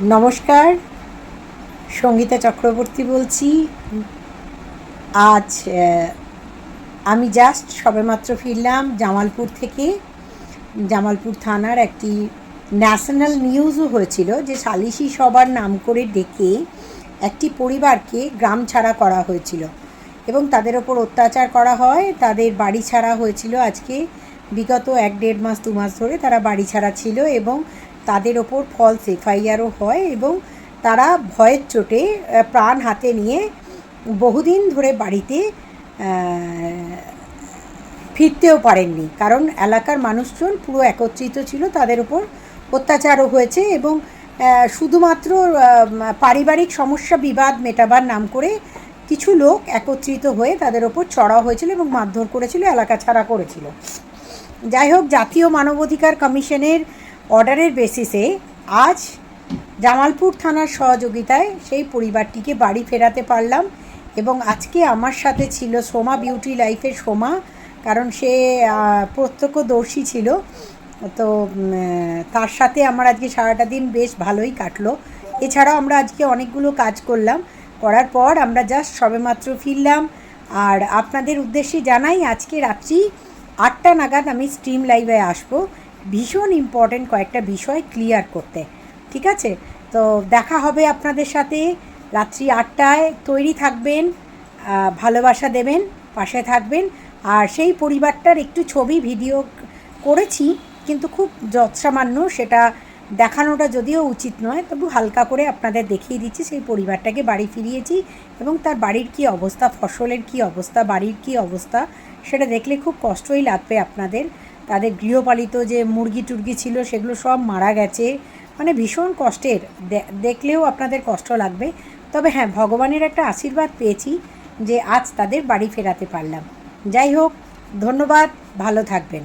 নমস্কার, সঙ্গীতা চক্রবর্তী বলছি। আজ আমি জাস্ট সবেমাত্র ফিরলাম জামালপুর থেকে। জামালপুর থানার একটি ন্যাশনাল নিউজও হয়েছিল যে সালিশি সবার নাম করে ডেকে একটি পরিবারকে গ্রাম ছাড়া করা হয়েছিল এবং তাদের ওপর অত্যাচার করা হয়। তাদের বাড়ি ছাড়া হয়েছিল আজকে। বিগত এক দেড় মাস, দু মাস ধরে তারা বাড়ি ছাড়া ছিল এবং তাদের ওপর ফলস এফআইআরও হয় এবং তারা ভয়ের চোটে প্রাণ হাতে নিয়ে বহুদিন ধরে বাড়িতে ফিরতেও পারেননি। কারণ এলাকার মানুষজন পুরো একত্রিত ছিল, তাদের উপর অত্যাচারও হয়েছে এবং শুধুমাত্র পারিবারিক সমস্যা বিবাদ মেটাবার নাম করে কিছু লোক একত্রিত হয়ে তাদের ওপর চড়া হয়েছিল এবং মারধর করেছিল, এলাকা ছাড়া করেছিল। যাই হোক, জাতীয় মানবাধিকার কমিশনের অর্ডারের বেসিসে আজ জামালপুর থানার সহযোগিতায় সেই পরিবারটিকে বাড়ি ফেরাতে পারলাম এবং আজকে আমার সাথে ছিল সোমা বিউটি লাইফের সোমা, কারণ সে প্রত্যক্ষদর্শী ছিল। তো তার সাথে আমার আজকে সারাটা দিন বেশ ভালোই কাটলো। এছাড়াও আমরা আজকে অনেকগুলো কাজ করলাম। করার পর আমরা জাস্ট সবেমাত্র ফিরলাম। আর আপনাদের উদ্দেশ্যে জানাই, আজকে রাত্রি আটটা নাগাদ আমি স্ট্রিম লাইভে আসব। ভীষণ ইম্পর্টেন্ট কয়েকটা বিষয় ক্লিয়ার করতে। ঠিক আছে? তো দেখা হবে আপনাদের সাথে। রাত্রি আটটায় তৈরি থাকবেন ভালোবাসা দেবেন, পাশে থাকবেন। আর সেই পরিবারটার একটু ছবি ভিডিও করেছি, কিন্তু খুব যৎসামান্য সেটা দেখানোটা যদিও উচিত নয়, তবু হালকা করে আপনাদের দেখিয়ে দিচ্ছি সেই পরিবারটাকে বাড়ি ফিরিয়েছি এবং তার বাড়ির কি অবস্থা, ফসলের কি অবস্থা, বাড়ির কি অবস্থা, সেটা দেখলে খুব কষ্টই লাগবে আপনাদের। তাদের গৃহপালিত যে মুরগি টুরগি ছিল সেগুলো সব মারা গেছে। মানে ভীষণ কষ্টের। দেখলেও আপনাদের কষ্ট লাগবে। তবে হ্যাঁ ভগবানের একটা আশীর্বাদ পেয়েছি যে আজ তাদের বাড়ি ফেরাতে পারলাম। যাই হোক, ধন্যবাদ, ভালো থাকবেন।